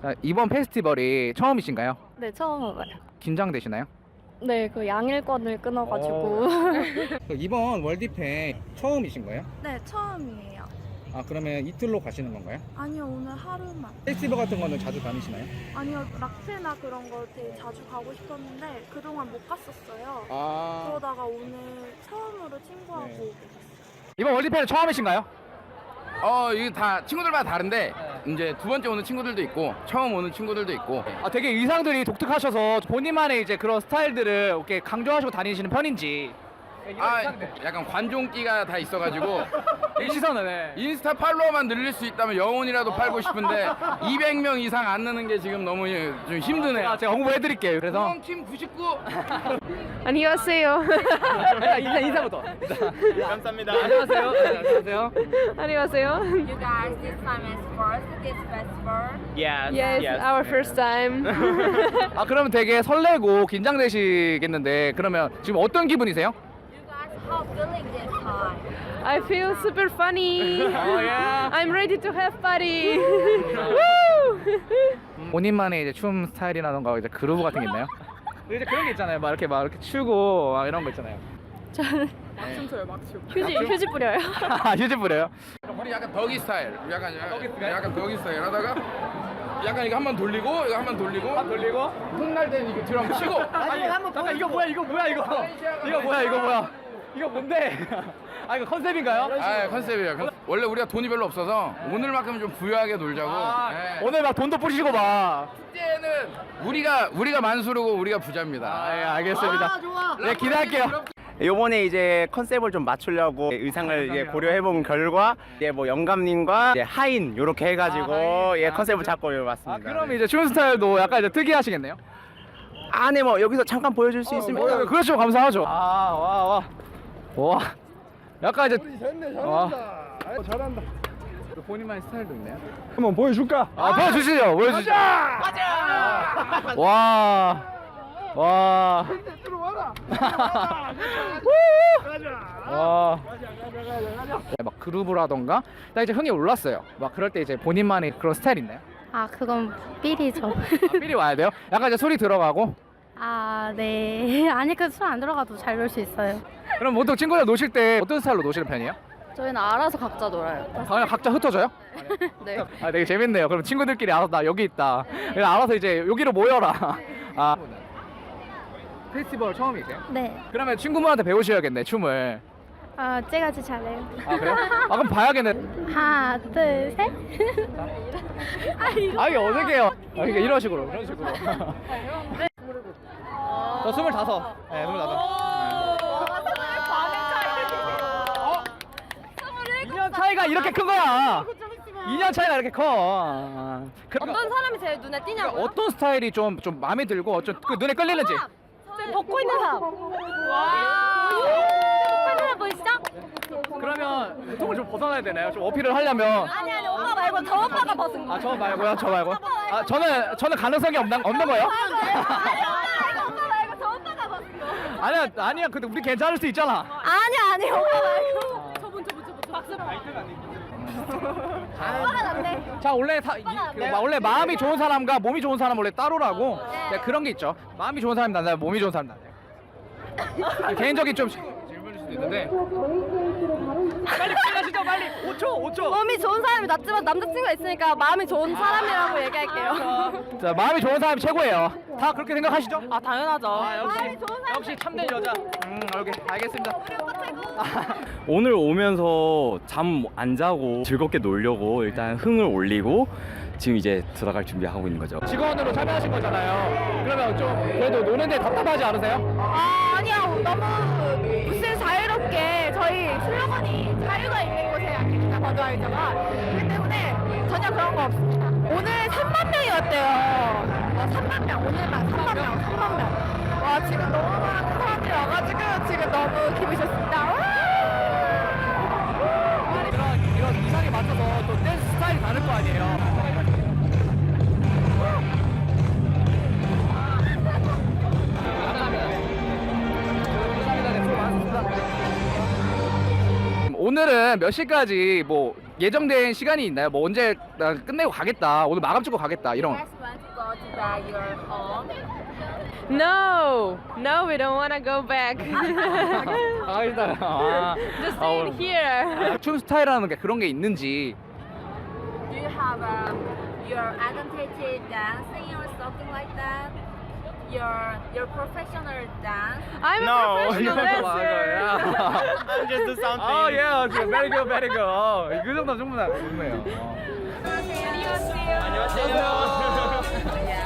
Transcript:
자, 이번 페스티벌이 처음이신가요? 네, 처음 와요. 긴장되시나요? 네, 그 양일권을 끊어가지고. 이번 월드페 처음이신 거예요? 네, 처음이에요. 아 그러면 이틀로 가시는 건가요? 아니요, 오늘 하루만. 페스티벌 같은 거는 자주 다니시나요? 아니요, 락페나 그런 거 되게 자주 가고 싶었는데 그동안 못 갔었어요. 아 그러다가 오늘 처음으로 친구하고 네. 이번 월드페는 처음이신가요? 어, 이게 다 친구들마다 다른데 이제 두 번째 오는 친구들도 있고 처음 오는 친구들도 있고. 아 되게 의상들이 독특하셔서 본인만의 이제 그런 스타일들을 이렇게 강조하시고 다니시는 편인지 아, 약간 관종기가 다 있어가지고 이 시선은 네. 인스타 팔로워만 늘릴 수 있다면 영혼이라도 팔고 싶은데 200명 이상 안 느는 게 지금 너무 좀 힘드네요. 아, 제가 홍보해드릴게요. 그래서 팀 99. 안녕하세요. 일단 인사 인사부터. 감사합니다. 안녕하세요. 네, 안녕하세요. 안녕하세요. You guys, this time is first this festival. Yes, our first time. 아 그러면 되게 설레고 긴장되시겠는데 그러면 지금 어떤 기분이세요? How feeling this time? I feel super funny. Oh, yeah. I'm ready to have party. Woo! 본인만의 이제 춤 스타일이라던가 이제 그루브 같은 게 있나요? 이제 그런 게 있잖아요. 막 이렇게 막 이렇게 추고 막 이런 거 있잖아요. 저는 휴지 휴지 뿌려요. 아 휴지 뿌려요? 우리 약간 덕이 스타일. 약간 덕이 약간, 스타일? 약간 덕이 스타일 하다가 약간 이거 한 번 돌리고 이거 한 번 돌리고 돌리고. 훅날 때는 이거 뒤로 한번 치고 아니 잠깐 이거 뭐야 이거 뭐야 이거 이거 뭐야 이거 뭐야 이거 뭔데? 아 이거 컨셉인가요? 아 컨셉이에요. 컨- 원래 우리가 돈이 별로 없어서 오늘만큼은 좀 부유하게 놀자고. 아, 네. 오늘 막 돈도 뿌리시고 막. 축제는 우리가 우리가 만수르고 우리가 부자입니다. 아, 예, 알겠습니다. 네, 기대할게요. 요번에 이제 컨셉을 좀 맞추려고 의상을 이제 고려해 본 결과 이제 뭐 영감님과 이제 하인 요렇게 해 가지고 아, 하인. 예 아, 컨셉을 그래요? 잡고 아, 왔습니다. 그럼 이제 춤 스타일도 약간 이제 특이하시겠네요? 안에 뭐 여기서 잠깐 보여 줄 수 있습니까? 어, 그렇죠, 감사하죠. 아, 와, 와. 와. 약간 이제. 와. 잘한다. 본인만의 스타일도 있네요. 한번 보여줄까? 아, 보여주시죠, 보여주시죠. 가자! 와. 와. 들어와라. 와. 막 그루브라던가, 딱 이제 흥이 올랐어요. 막 그럴 때 이제 본인만의 그런 스타일 있나요? 아, 그건 삘이죠. 아, 미리 와야 돼요? 약간 이제 소리 들어가고. 아, 네. 아니, 그 술 안 들어가도 잘 놀 수 있어요. 그럼 보통 친구들 노실 때 어떤 스타일로 노시는 편이에요? 저희는 알아서 각자 놀아요. 그냥 각자 흩어져요? 네. 아 되게 재밌네요. 그럼 친구들끼리 알아서 나 여기 있다. 그냥 알아서 이제 여기로 모여라. 아 페스티벌 처음이세요? 네. 그러면 친구분한테 배우셔야겠네 춤을. 아, 제가 제일 잘해요. 아 그래요? 아 그럼 봐야겠네. 하나, 둘, 셋. 아 이게 어색해요. 아 이게 이런 식으로 이런 식으로. 저 스물다섯. 네 스물다섯. 차이가 이렇게 큰 거야. 2년 차이가 이렇게 커. 아, 그러니까 어떤 사람이 제일 눈에 띄냐고요? 어떤 스타일이 좀 좀 마음에 들고 좀그 눈에 끌리는지. 벗고 있는 사람. 카메라 보이시죠? 그러면 통을 좀 벗어나야 되나요? 좀 어필을 하려면. 아니 아니 오빠 말고 저 오빠가 벗은 거. 아 저 말고요, 저 말고. 아 저는 저는 가능성이 없는 없는 거예요? 아니 오빠 말고 저 오빠가 벗은 거. 아니야 아니야 근데 우리 괜찮을 수 있잖아. 아니 아니 오빠 말고. 오빠가 낫네. 자 원래 사, 이, 그, 마- 원래 마음이 좋은 사람과 몸이 좋은 사람 원래 따로라고 네, 그런 게 있죠. 마음이 좋은 사람이 낫나요? 몸이 좋은 사람이 낫나요? 개인적인 좀 질문일 수도 있는데. 빨리 끝나시죠 5초 5초. 몸이 좋은 사람이 낫지만 남자친구가 있으니까 마음이 좋은 사람이라고 얘기할게요. 자 마음이 좋은 사람이 최고예요. 다 그렇게 생각하시죠? 아 당연하죠. 아, 역시 마음이 좋은 사람. 역시 참된 여자. 음 오케이 알겠습니다. 오늘 오면서 잠 안 자고 즐겁게 놀려고 일단 흥을 올리고 지금 이제 들어갈 준비하고 있는 거죠. 직원으로 참여하신 거잖아요. 그러면 좀 그래도 노는데 답답하지 않으세요? 아 아니요 너무 무슨 자유롭게 저희 슬로건이 자유가 있는 곳에 아닙 니까 버드와이저가 그렇기 때문에 전혀 그런 거 없습니다. 오늘 3만 명이었대요. 아, 3만 명 오늘만 3만 명 3만 명. 와 지금 너무 많은 사람들이 와가지고 지금 너무 기분이 좋습니다. 와! 이런 이런 이상에 맞춰서 또 댄스 스타일이 다를 거 아니에요. 오늘은 몇 시까지 뭐 예정된 시간이 있나요? 뭐 언제 나 끝내고 가겠다. 오늘 마감 찍고 가겠다. 이런. Guys want to go to back your home? No, no, we don't want to go back. 아, 일단. 아, Just 아, 오늘- here. 아, 춤 스타일이라는 게 그런 게 있는지. Do you have um, your identity dancing or something like that? Your your professional dance? I'm a No. professional dancer. I'm just do something. 아, 예, very good, very good. 어, 그 정도 충분하, 충분해요. 어. 안녕하세요. 바이바이. 바이바이.